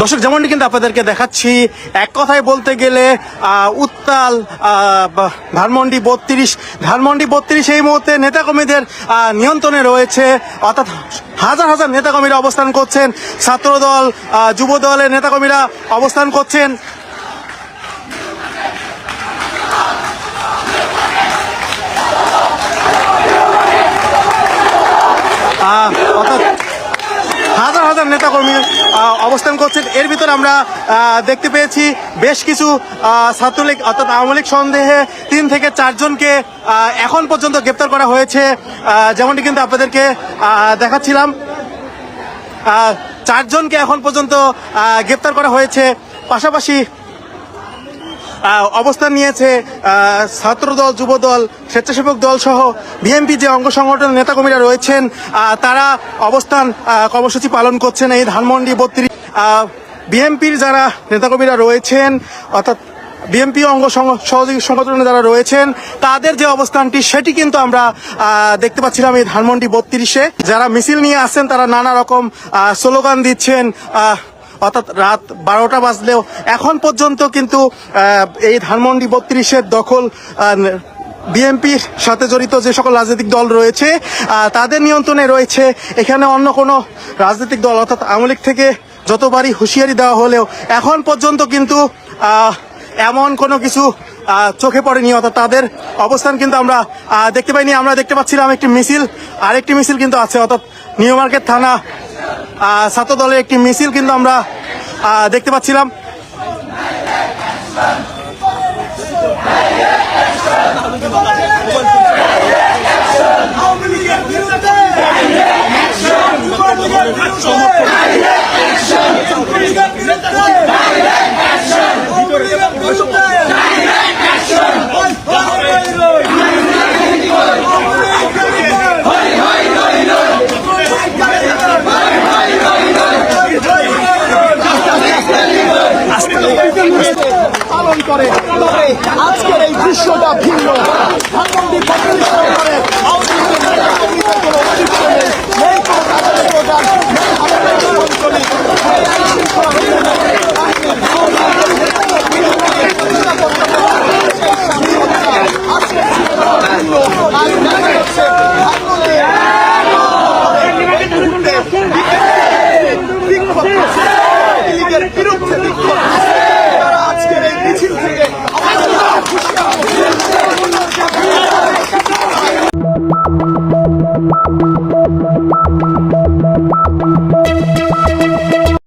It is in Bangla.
দর্শক যেমনটি কিন্তু আপনাদেরকে দেখাচ্ছি এক কথায় বলতে গেলে উত্তাল ধানমন্ডি বত্রিশ ধানমন্ডি বত্রিশ এই মুহূর্তে নেতাকর্মীদের নিয়ন্ত্রণে রয়েছে। অর্থাৎ হাজার হাজার নেতাকর্মীরা অবস্থান করছেন ছাত্রদল যুব দলের নেতাকর্মীরা অবস্থান করছেন। আহ, হাজার নেতা নেতাকর্মী অবস্থান করছেন। এর ভিতরে আমরা দেখতে পেয়েছি বেশ কিছু ছাত্রলীগ অর্থাৎ আওয়ামী লীগ সন্দেহে তিন থেকে চারজনকে এখন পর্যন্ত গ্রেপ্তার করা হয়েছে। যেমনটি কিন্তু আপনাদেরকে দেখাচ্ছিলাম। চারজনকে এখন পর্যন্ত গ্রেপ্তার করা হয়েছে। পাশাপাশি অবস্থান নিয়েছে ছাত্রদল, যুবদল, স্বেচ্ছাসেবক দল সহ বিএনপি যে অঙ্গ সংগঠনের নেতাকর্মীরা রয়েছেন তারা অবস্থান কর্মসূচি পালন করছেন এই ধানমন্ডি বত্রিশ বিএনপির যারা নেতাকর্মীরা রয়েছেন, অর্থাৎ বিএনপি অঙ্গ সহযোগী সংগঠনে যারা রয়েছেন, তাদের যে অবস্থানটি, সেটি কিন্তু আমরা দেখতে পাচ্ছিলাম এই ধানমন্ডি বত্রিশে। যারা মিছিল নিয়ে আসছেন তারা নানা রকম স্লোগান দিচ্ছেন অর্থাৎ রাত বারোটা বাজলেও এখন পর্যন্ত কিন্তু এই ধানমন্ডি বত্রিশের দখল বিএনপির সাথে জড়িত যে সকল রাজনৈতিক দল রয়েছে তাদের নিয়ন্ত্রণে রয়েছে। এখানে অন্য কোনো রাজনৈতিক দল, অর্থাৎ আওয়ামী লীগ থেকে যতবারই হুঁশিয়ারি দেওয়া হলেও এখন পর্যন্ত কিন্তু এমন কোনো কিছু চোখে পড়েনি। অর্থাৎ তাদের অবস্থান কিন্তু আমরা দেখতে পাইনি। আমরা দেখতে পাচ্ছিলাম একটি মিছিল, আরেকটি মিছিল কিন্তু আছে। অর্থাৎ নিউ মার্কেট থানা ছাত্র দলের একটি মিছিল কিন্তু আমরা দেখতে পাচ্ছিলাম। ভিন্ন Thank you.